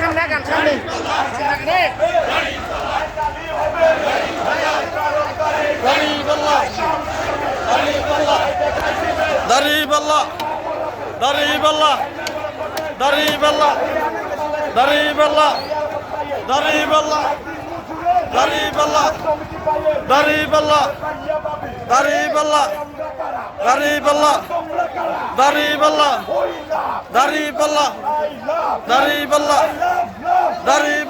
সামনে গান সামনে। দারিবাল্লা দারিবাল্লা দারিবাল্লা দারিবাল্লা দারিবাল্লা দারিবাল্লা দারিবাল্লা দাঁড়িয়ে পাল্লা দাঁড়িয়ে পাল্লা দাঁড়িয়ে পাল্লা দাঁড়িয়ে পাল্লা দাঁড়িয়ে পাল্লা দাঁড়িয়ে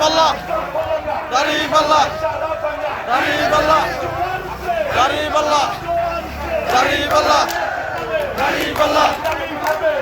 পাল্লা দাঁড়িয়ে পাল্লা দাঁড়িয়ে পাল্লা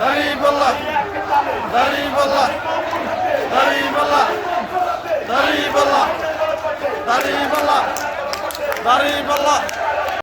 غريب الله غريب الله غريب الله غريب الله غريب الله غريب الله